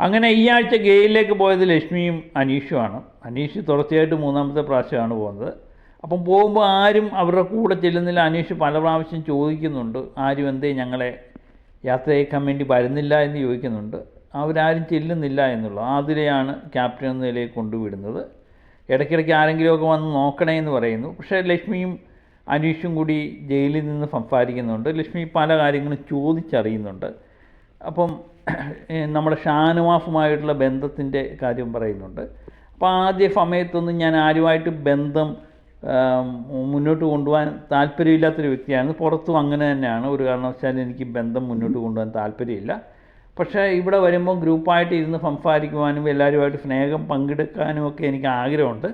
അങ്ങനെ ഈ ആഴ്ച ഗെയിലിലേക്ക് പോയത് ലക്ഷ്മിയും അനീഷുമാണ്. അനീഷ് തുടർച്ചയായിട്ട് മൂന്നാമത്തെ പ്രാവശ്യമാണ് പോകുന്നത്. അപ്പം പോകുമ്പോൾ ആരും അവരുടെ കൂടെ ചെല്ലുന്നില്ല. അനീഷ് പല പ്രാവശ്യം ചോദിക്കുന്നുണ്ട്. ആരും എന്തേ ഞങ്ങളെ യാത്ര അയക്കാൻ വേണ്ടി വരുന്നില്ല എന്ന് ചോദിക്കുന്നുണ്ട്. അവരാരും ചെല്ലുന്നില്ല എന്നുള്ളത് ആതിരയാണ് ക്യാപ്റ്റൻ എന്ന നിലയിൽ കൊണ്ടുവിടുന്നത്. ഇടയ്ക്കിടയ്ക്ക് ആരെങ്കിലുമൊക്കെ വന്ന് നോക്കണേ എന്ന് പറയുന്നു. പക്ഷേ ലക്ഷ്മിയും അനീഷും കൂടി ജയിലിൽ നിന്ന് സംസാരിക്കുന്നുണ്ട്. ലക്ഷ്മി പല കാര്യങ്ങളും ചോദിച്ചറിയുന്നുണ്ട്. അപ്പം നമ്മുടെ ഷാനുവാഫുമായിട്ടുള്ള ബന്ധത്തിന്റെ കാര്യം പറയുന്നുണ്ട്. അപ്പോൾ ആദ്യ സമയത്തൊന്നും ഞാൻ ആരുമായിട്ട് ബന്ധം മുന്നോട്ട് കൊണ്ടുപോകാൻ താല്പര്യമില്ലാത്തൊരു വ്യക്തിയാണ് പുറത്തും അങ്ങനെ തന്നെയാണ്. ഒരു കാരണവശാലും എനിക്ക് ബന്ധം മുന്നോട്ട് കൊണ്ടുപോകാൻ താല്പര്യമില്ല. പക്ഷേ ഇവിടെ വരുമ്പോൾ ഗ്രൂപ്പായിട്ട് ഇരുന്ന് സംസാരിക്കുവാനും എല്ലാവരുമായിട്ട് സ്നേഹം പങ്കെടുക്കാനും ഒക്കെ എനിക്ക് ആഗ്രഹമുണ്ട്.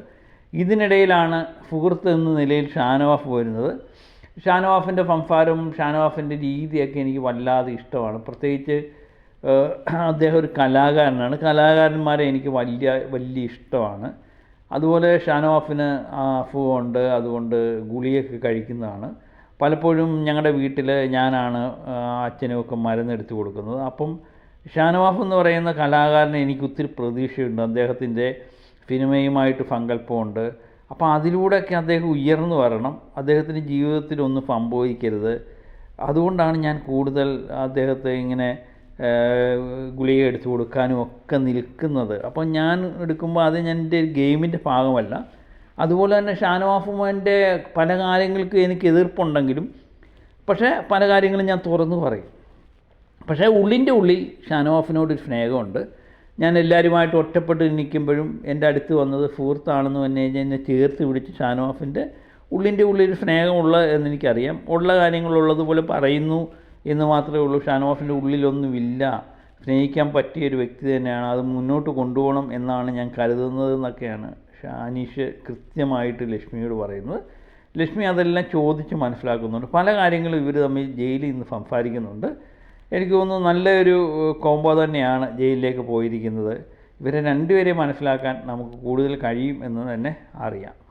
ഇതിനിടയിലാണ് സുഹൃത്ത് എന്ന നിലയിൽ ഷാനവാഫ് വരുന്നത്. ഷാനവാഫിന്റെ സംസാരവും ഷാനവാഫിന്റെ രീതിയൊക്കെ എനിക്ക് വല്ലാതെ ഇഷ്ടമാണ്. പ്രത്യേകിച്ച് അദ്ദേഹം ഒരു കലാകാരനാണ്. കലാകാരന്മാരെ എനിക്ക് വലിയ വലിയ ഇഷ്ടമാണ്. അതുപോലെ ഷാനവാഫിന് അസുഖമുണ്ട് അതുകൊണ്ട് ഗുളിയൊക്കെ കഴിക്കുന്നതാണ്. പലപ്പോഴും ഞങ്ങളുടെ വീട്ടിൽ ഞാനാണ് അച്ഛനുമൊക്കെ മരുന്നെടുത്ത് കൊടുക്കുന്നത്. അപ്പം ഷാനവാഫ് എന്ന് പറയുന്ന കലാകാരനെ എനിക്ക് ഒത്തിരി പ്രതീക്ഷയുണ്ട്. അദ്ദേഹത്തിന്റെ സിനിമയുമായിട്ട് സങ്കല്പമുണ്ട് അപ്പോൾ അതിലൂടെയൊക്കെ അദ്ദേഹം ഉയർന്നു വരണം. അദ്ദേഹത്തിന്റെ ജീവിതത്തിൽ ഒന്നും സംഭവിക്കരുത് അതുകൊണ്ടാണ് ഞാൻ കൂടുതൽ അദ്ദേഹത്തെ ഇങ്ങനെ ഗുളിക എടുത്തു കൊടുക്കാനും ഒക്കെ നിൽക്കുന്നത്. അപ്പോൾ ഞാൻ എടുക്കുമ്പോൾ അത് ഞാൻ എന്റെ ഗെയിമിന്റെ ഭാഗമല്ല. അതുപോലെ തന്നെ ഷാനവാഫുമാന്റെ പല കാര്യങ്ങൾക്ക് എനിക്ക് എതിർപ്പുണ്ടെങ്കിലും പക്ഷേ പല കാര്യങ്ങളും ഞാൻ തുറന്നു പറയും. പക്ഷേ ഉള്ളിന്റെ ഉള്ളിൽ ഷാനവാഫിനോട് ഒരു സ്നേഹമുണ്ട്. ഞാൻ എല്ലാവരുമായിട്ട് ഒറ്റപ്പെട്ട് നിൽക്കുമ്പോഴും എന്റെ അടുത്ത് വന്നത് സുഹൃത്താണെന്ന് പറഞ്ഞു കഴിഞ്ഞാൽ എന്നെ ചേർത്ത് പിടിച്ച് ഷാനവാഫിന്റെ ഉള്ളിന്റെ ഉള്ളിൽ ഒരു സ്നേഹമുള്ള എന്നെനിക്കറിയാം ഉള്ള കാര്യങ്ങളുള്ളതുപോലെ പറയുന്നു. എന്ന് മാത്രമേ ഉള്ളൂ. ഷാനവാസിന്റെ ഉള്ളിലൊന്നുമില്ല. സ്നേഹിക്കാൻ പറ്റിയ ഒരു വ്യക്തി തന്നെയാണ്. അത് മുന്നോട്ട് കൊണ്ടുപോകണം എന്നാണ് ഞാൻ കരുതുന്നത് എന്നൊക്കെയാണ് ഷാനീഷ് കൃത്യമായിട്ട് ലക്ഷ്മിയോട് പറയുന്നത്. ലക്ഷ്മി അതെല്ലാം ചോദിച്ച് മനസ്സിലാക്കുന്നുണ്ട്. പല കാര്യങ്ങളും ഇവർ തമ്മിൽ ജയിലിൽ നിന്ന് സംസാരിക്കുന്നുണ്ട്. എനിക്ക് തോന്നുന്നു നല്ലൊരു കോംബോ തന്നെയാണ് ജയിലിലേക്ക് പോയിരിക്കുന്നത്. ഇവരെ രണ്ടുപേരെയും മനസ്സിലാക്കാൻ നമുക്ക് കൂടുതൽ കഴിയും എന്ന് തന്നെ അറിയാം.